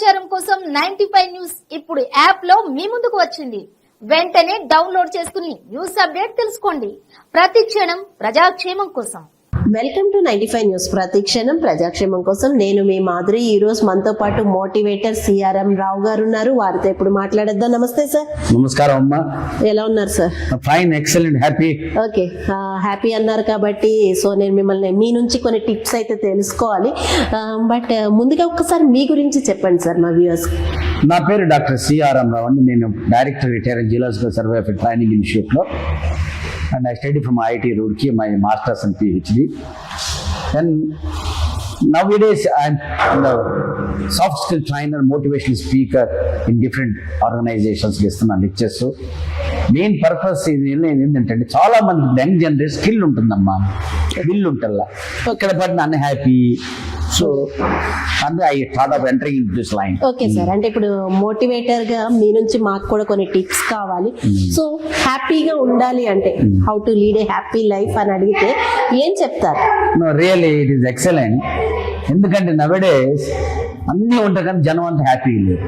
సమాచారం కోసం ninety news ఇప్పుడు యాప్లో మీ ముందుకు వచ్చింది. వెంటనే డౌన్లోడ్ చేసుకుని న్యూస్ అప్డేట్ తెలుసుకోండి. ప్రతి క్షణం ప్రజాక్షేమం కోసం. Welcome to ninety five news ప్రతిక్షణం. ప్రజాక్షేమం కోసం నేను మీ మాధురి. ఈ రోజు మనతో పాటు మోటివేటర్ సిఆర్ఎం రావు గారు ఉన్నారు. వారితో ఇప్పుడు మాట్లాడేద్దాం. నమస్తే సార్. నమస్కారం అమ్మా. ఎలా ఉన్నారు sir? Fine excellent happy okay. Happy అన్నారు కాబట్టి సో నేను మిమ్మల్ని మీ నుంచి కొన్ని టిప్స్ అయితే తెలుసుకోవాలి. బట్ ముందుగా ఒక్కసారి మీ గురించి చెప్పండి సార్ మా వ్యూవర్స్ నా పేరు డాక్టర్ సిఆర్ఎం రావు అండి. నేను director retire geological survey of training ఇన్స్టిట్యూట్లో and I study from IIT Roorkee my masters and PhD and now days I'm soft skill trainer motivational speaker in different ఆర్గనైజేషన్స్కి ఇస్తున్నాను lectures main purpose ఇది ఏంటంటే చాలా మందికి young generation skill ఉంటుందమ్మా. Will ఉంటుందా ఇక్కడ పడిన అన్హ్యాపీ సో అందుకే I thought of entering in this line okay sir అంటే ఇప్పుడు మోటివేటర్గా మీ నుంచి మాకు కూడా కొన్ని టిప్స్ కావాలి. సో హ్యాపీగా ఉండాలి అంటే how to lead a happy life అని అడిగితే ఏం చెప్తారు? No really it is excellent ఎందుకంటే నవడేస్ అన్నీ ఉంటాయి కానీ జనం అంతా హ్యాపీ లేదు.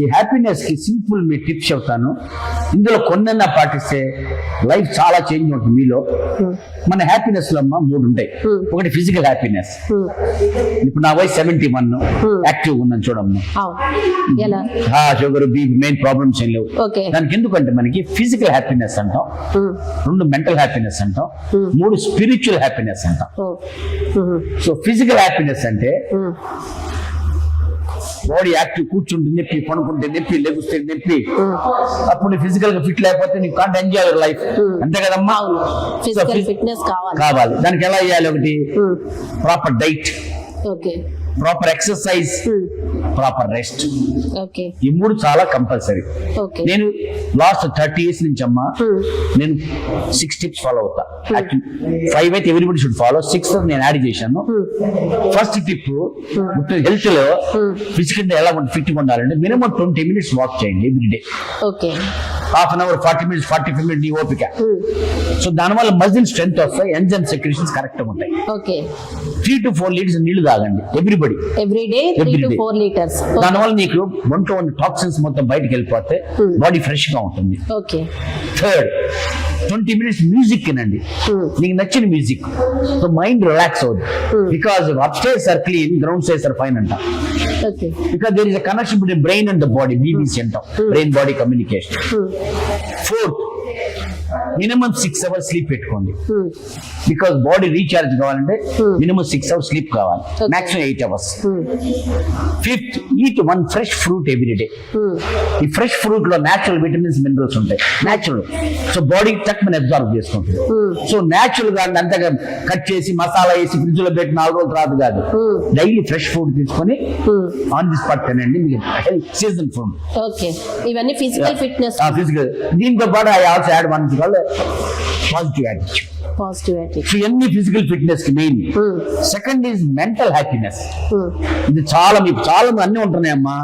ఈ హ్యాపీనెస్కి సింపుల్ మీ టిప్స్ చెప్తాను ఇందులో కొన్నైనా పాటిస్తే లైఫ్ చాలా చేంజ్ ఉంటుంది మీలో మన హ్యాపీనెస్లో అమ్మ మూడు ఉంటాయి Hmm. ఒకటి ఫిజికల్ హ్యాపీనెస్ Hmm. ఇప్పుడు నా వయసు సెవెంటీ వన్ Hmm. యాక్టివ్ ఉన్నాను చూడమ్మా షుగర్ బీపీ మెయిన్ ప్రాబ్లమ్స్ ఏం లేవు దానికి ఎందుకంటే మనకి ఫిజికల్ హ్యాపీనెస్ అంటాం Hmm. రెండు మెంటల్ హ్యాపీనెస్ అంటాం Hmm. మూడు స్పిరిచువల్ హ్యాపీనెస్ అంటాం. సో ఫిజికల్ హ్యాపీనెస్ అంటే. బాడీ యాక్టివ్ కూర్చుంటే నొప్పి పనుకుంటే నొప్పి లెగుస్తే నొప్పి. Hmm. అప్పుడు ఫిజికల్గా ఫిట్ లేకపోతే నీకు కాంట్ ఎంజాయ్ యువర్ లైఫ్. అంతే కదమ్మా? ఫిట్నెస్ కావాలి. దానికి ఎలా చేయాలి ఒకటి. Proper diet okay proper exercise Hmm. Proper rest ఈ మూడు చాలా కంపల్సరీ నేను లాస్ట్ థర్టీ ఇయర్స్ నుంచి అమ్మా Hmm. నేను సిక్స్ టిప్స్ ఫాలో అవుతా. ఫైవ్ అయితే ఎవ్రీబడి షుడ్ ఫాలో సిక్స్ నేను యాడ్ చేశాను. Hmm. ఫస్ట్ టిప్ హెల్త్లో ఫిజికల్ ఎలా ఫిట్ ఉండాలంటే మినిమం ట్వంటీ మినిట్స్ వాక్ చేయండి every day half an hour forty minutes forty five minutes నీ ఓపిక Hmm. సో దానివల్ల మజిల్ స్ట్రెంత్ వస్తాయి ఎంజైమ్ సెక్రేషన్స్ కరెక్ట్ ఉంటాయి. Okay. Three to four litres నీళ్ళు తాగండి everybody every day three to. Four litres దానివల్ల నీకు ఒంట్లో ఉన్న టాక్సిన్స్ మొత్తం బయటకు వెళ్ళిపోతే Hmm. బాడీ ఫ్రెష్గా ఉంటుంది. Okay third twenty minutes music వినండి. Hmm. నీకు నచ్చిన మ్యూజిక్ సో మైండ్ రిలాక్స్ అవుతుంది. Because up stairs are clean ground stairs are fine అంట. Okay. Because there is a connection between brain and the body, BBC and hmm. brain body communication. Hmm. Fourth, minimum six hours sleep పెట్టుకోండి. Because body recharge కావాలంటే minimum six hours sleep కావాలి. Maximum eight hours fifth eat one fresh fruit every day ఈ fresh ఫ్రూట్లో natural vitamins minerals ఉంటాయి natural so body టక్ మన observe చేసుకుంటుంది so నేచురల్గా అంతగా కట్ చేసి మసాలా వేసి ఫ్రిడ్జ్లో పెట్టి నాలుగు రోజులు రాదు కాదు. డైలీ ఫ్రెష్ ఫ్రూట్ తీసుకొని ఆన్ ది స్పాట్ తినండి. సీజన్ ఫుడ్ ఓకే ఇవన్నీ ఫిజికల్ ఫిట్నెస్ ఫిజికల్ దీంతో పాటు I also add one call positive attitude positive attitude so ఇవన్నీ physical ఫిట్నెస్కి main second is mental happiness ఇది చాలా మీకు చాలా మంది అన్ని ఉంటున్నాయమ్మా.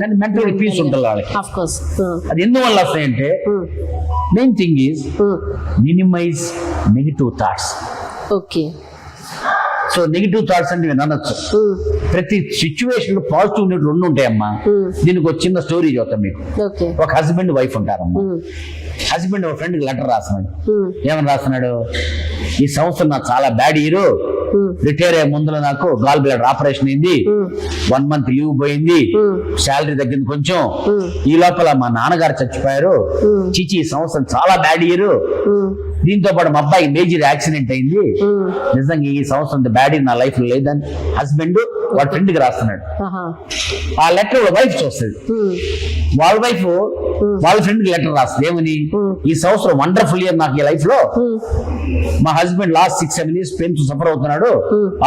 కానీ మెంటల్ పీస్ ఉంటుంది వాళ్ళకి. కోర్స్ అది ఎందువల్ల వస్తాయంటే main thing is minimise negative thoughts okay so negative thoughts అంటే నేను అనొచ్చు. ప్రతి సిచ్యువేషన్లో పాజిటివ్ నెగిటివ్ రెండు ఉంటాయమ్మా. దీనికి ఒక చిన్న స్టోరీ చెప్తాను మీకు. ఒక హస్బెండ్ వైఫ్ ఉంటారమ్మా. హస్బెండ్ ఒక ఫ్రెండ్ లెటర్ రాస్తున్నాడు. ఏమని రాస్తున్నాడు? ఈ సంవత్సరం నాకు చాలా బ్యాడ్ ఇయర్ రిటైర్ అయ్యే ముందులో నాకు గాల్ బ్లాడర్ ఆపరేషన్ అయింది. వన్ మంత్ లీవ్ పోయింది. శాలరీ తగ్గింది కొంచెం. ఈ లోపల మా నాన్నగారు చచ్చిపోయారు. చిచి సంవత్సరం చాలా బ్యాడ్ ఇయర్ దీంతో పాటు మా అబ్బాయి మేజర్ యాక్సిడెంట్ అయింది. నిజంగా ఈ సంవత్సరం బ్యాడ్ నా లైఫ్లో లేదని హస్బెండ్ వాడి ఫ్రెండ్కి రాస్తున్నాడు. ఆ లెటర్ వైఫ్ చూస్తుంది. వాళ్ళ వైఫ్ వాళ్ళ ఫ్రెండ్కి లెటర్ రాస్తుంది. ఏమని? ఈ సంవత్సరం వండర్ఫుల్ ఇయర్ నాకు ఈ లైఫ్లో. మా husband last six seven years pain suffer అవుతున్నాడు.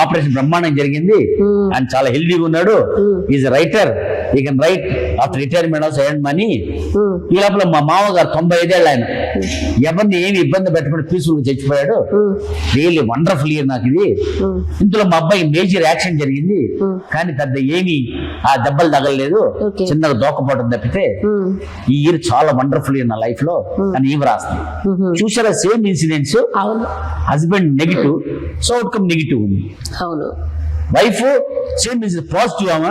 ఆపరేషన్ బ్రహ్మాండం జరిగింది. ఆయన చాలా హెల్దీగా ఉన్నాడు. Is writer he can write after retirement also earn money ఈ లోపల మా మామగారు తొంభై ఐదేళ్ళు ఆయన. ఎవరిని ఏమి ఇబ్బంది పెట్టకుండా పీస్ఫుల్గా చచ్చిపోయాడు రియల్లీ వండర్ఫుల్ ఇయర్ నాకు ఇది. ఇందులో మా అబ్బాయి మేజర్ యాక్షన్ జరిగింది. కానీ పెద్ద ఏమి ఆ దెబ్బలు తగలలేదు. చిన్నగా దోకపోవడం తప్పితే ఈ ఇయర్ చాలా వండర్ఫుల్ ఇయర్ నా లైఫ్లో. అని ఈమె రాస్తుంది చూసారా same incidents husband negative so outcome negative ఉంది. అవును. వైఫ్ సేమ్ ఇస్ పాజిటివ్ ఆమె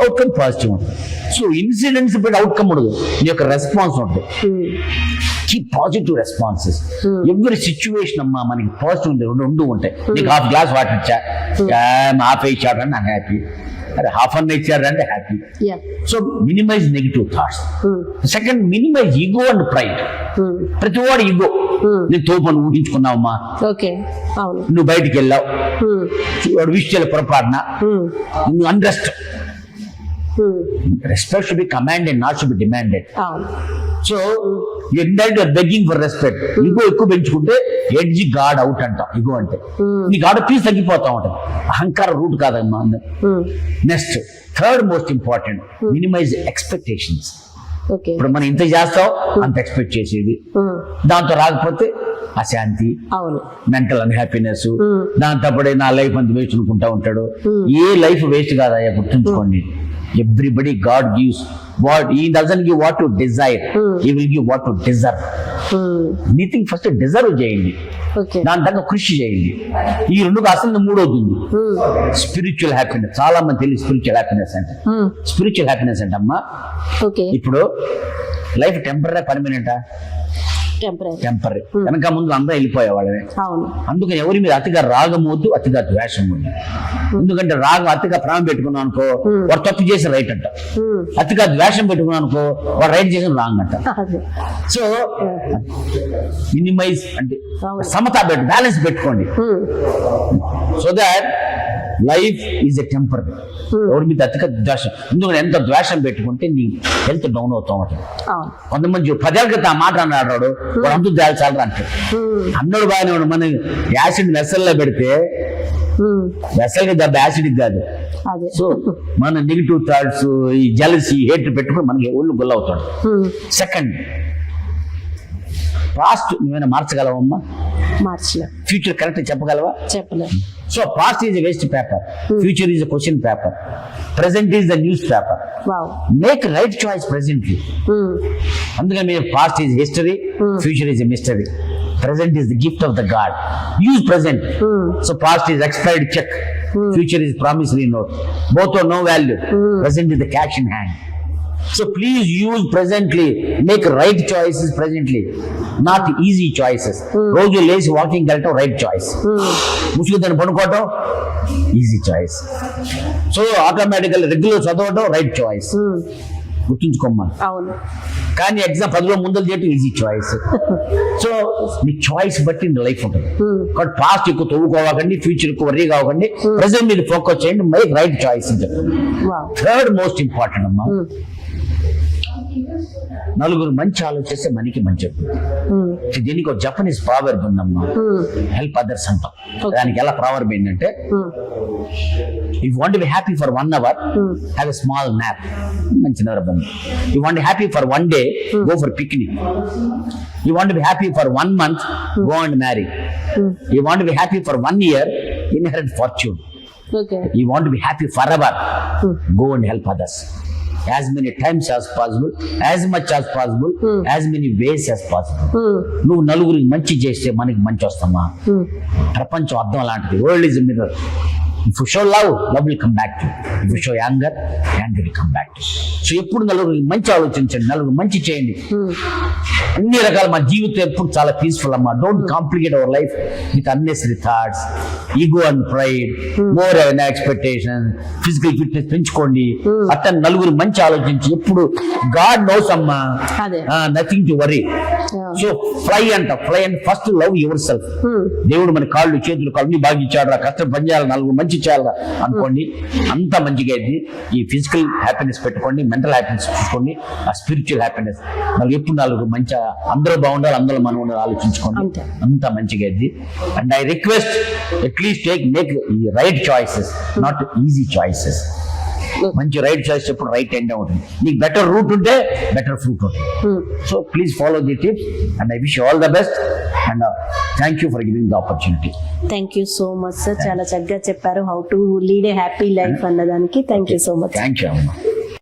అవుట్కమ్ పాజిటివ్ ఉంటుంది సో ఇన్సిడెంట్స్ బట్టి అవుట్కమ్ ఉండదు. నీ యొక్క రెస్పాన్స్ ఉంటుంది key positive responses every situation అమ్మా మనకి పాజిటివ్ ఉంది రెండు రెండు ఉంటాయి. నీకు హాఫ్ గ్లాస్ వాటర్ ఇచ్చా? హాఫ్ ఇచ్చాడు అంటే నాకు హ్యాపీ. అరే హాఫ్ అన్ ఇచ్చాడు అంటే happy so minimize negative thoughts second minimize ego and pride ప్రతి వాడు ఈగో నేను తోపని ఊహించుకున్నావమ్మా. నువ్వు బయటికి వెళ్ళావు. Hmm. వాడు విష్ చేయాలి పొరపాటున. Hmm. నువ్వు unrest. Respect should be commanded not should be demanded so indirect begging for respect ego ఎక్కువ పెంచుకుంటే ఎడ్జి గాడ్ అవుట్ అంటాం ఇగో అంటే. నీ గాడ్ పీస్ తగ్గిపోతా ఉంటుంది. అహంకార రూట్ కాదమ్మా Hmm. Next third most important minimize expectations ఇప్పుడు మనం ఇంత చేస్తాం అంత ఎక్స్పెక్ట్ చేసేది. Hmm. దాంతో రాకపోతే అశాంతి. Mental unhappiness Hmm. దాంతో నా లైఫ్ అంత వేస్ట్ అనుకుంటా ఉంటాడు. ఏ లైఫ్ వేస్ట్ కాదయ్యా గుర్తుంచుకోండి. Everybody god gives what he doesn't give what to desire he will give what to deserve Hmm. Anything first deserve చేయండి. దాని తగ్గ కృషి చేయండి. ఈ రెండు అసలు మూడవుతుంది Hmm. స్పిరిచువల్ హ్యాపీనెస్ చాలా మంది తెలియదు స్పిరిచువల్ హ్యాపీనెస్ అంటే. Hmm. స్పిరిచువల్ హ్యాపీనెస్ అంటే అమ్మా. ఓకే ఇప్పుడు లైఫ్ టెంపరీ పర్మనెంటా టెంపరీ టెంపరీ వెనక ముందు అందరూ వెళ్ళిపోయేవాళ్ళమే. అందుకని ఎవరి మీద అతిగా రాగం వద్దు అతిగా ద్వేషం వద్దు ఎందుకంటే రాగం అతిగా ప్రాణం పెట్టుకున్నాం అనుకో వాడు తప్పు చేసి రైట్ అంట. Hmm. అతిగా ద్వేషం పెట్టుకున్నాం అనుకో వాడు రైట్ చేసిన రాంగ్ అంట. సో మినిమైజ్ అంటే. సమతా పెట్టు బ్యాలెన్స్ పెట్టుకోండి. Hmm. So that life is a temper ఎవరి మీద అతిగా ద్వేషం. ఎందుకంటే ఎంత ద్వేషం పెట్టుకుంటే నీ హెల్త్ డౌన్ అవుతా అవును. కొంతమంది పదేళ్ళ క్రితం ఆ మాట అన్నాడు వాడు వాడు అంతా తేల్చాలరా అంటే. Hmm. అన్నాడు బాగానే మన యాసిడ్ వెసల్లో పెడితే Hmm. వెసల్కి దెబ్బ యాసిడ్ కాదు. సో మన నెగిటివ్ థాట్స్ ఈ జలసి హేట్ పెట్టుకుని మనకి ఒళ్ళు గుల్లవుతాడు. Hmm. సెకండ్ పాస్ట్ నువ్వేమైనా మార్చగలవమ్మా మార్చలే. ఫ్యూచర్ కరెక్ట్ చెప్పగలవా? చెప్పలే. So past is waste paper future is question paper present is the news paper make right choice presently Hmm. అందుకని మీరు past is history future is mystery present is the gift of the god use present so past is expired cheque future is promissory note both no value present is the cash in hand so please use presently make right choices presently not easy choices రోజు లేచి walking వెళ్ళటం right choice ముసుగు దాన్ని పడుకోవటం easy choice so automatically regular చదవటం right choice Hmm. గుర్తుంచుకోమ్మా. అవును. కానీ exam పదిలో ముందలు చేయటం ఈజీ చాయిస్ సో మీ చాయిస్ బట్టి మీ లైఫ్ ఉంటుంది. కాబట్టి పాస్ట్ ఎక్కువ తవ్వుకోవాకండి ఫ్యూచర్ ఎక్కువ వరీ కావకండి. ప్రజెంట్ మీరు ఫోకస్ చేయండి మేక్ రైట్ చాయిస్ అని చెప్పండి వావ్ థర్డ్ మోస్ట్ ఇంపార్టెంట్ అమ్మా నలుగురు మంచి ఆలోచిస్తే మనకి మంచి. దీనికి ఒక జపనీస్ ప్రావర్బ్ ఉందమ్మా. హెల్ప్ అదర్స్ అంటాం. దానికి ఎలా ప్రావర్బ్ ఏంటంటే. You want be happy for one hour have a small nap మంచి నిద్రబంది you want happy for one day go for picnic you want be happy for one month go and marry you want be happy for one year inherit fortune you want be happy for ever go and help others as many times as possible as much as possible as many ways as possible. నువ్వు నలుగురికి మంచి చేస్తే మనకి మంచి వస్తామా? Hmm. ప్రపంచం అర్థం అలాంటిది. World is mirror if show love love will come back to if show anger anger will come back to so ఎప్పుడు నలుగురికి మంచి ఆలోచించండి నలుగురు మంచి చేయండి. అన్ని రకాల మా జీవితం ఎప్పుడు చాలా పీస్ఫుల్ అమ్మా. Don't complicate our life with unnecessary thoughts ego and pride more expectation physical fitness పెంచుకోండి. అట్లా నలుగురు మంచి ఆలోచించి ఎప్పుడు గాడ్ నోస్ అమ్మా. Nothing to worry. So fly అంట. Fly and first love yourself Hmm. దేవుడు మన కాళ్ళు చేతులు కళ్ళు బాగా ఇచ్చాడు కష్టం పని చేయాలి నలుగురు మంచి చేయాలి అనుకోండి అంత మంచిగా అయింది. ఈ ఫిజికల్ హ్యాపీనెస్ పెట్టుకోండి మెంటల్ హ్యాపీనెస్ చూసుకోండి ఆ స్పిరిచువల్ హ్యాపీనెస్ నలుగు ఎప్పుడు నలుగురు మంచిగా అందరూ బాగుండాలి అందరూ మనం ఉండాలి ఆలోచించుకోండి. అంతే. అంత మంచిగా అయింది. And I request at least take make ఈ right choices not easy choices మంచి రైట్ చాయిస్ ఎప్పుడు రైట్ ఎండ్ ఉంటుంది నీకు బెటర్ రూట్ ఉంటే బెటర్ ఫ్రూట్ ఉంటుంది. Hmm. So please follow the tips and I wish all the best and thank you for giving the opportunity thank you so much sir చాలా చక్కగా చెప్పారు how to lead a happy life అన్నదానికి. Thank you so much thank you అమ్మా.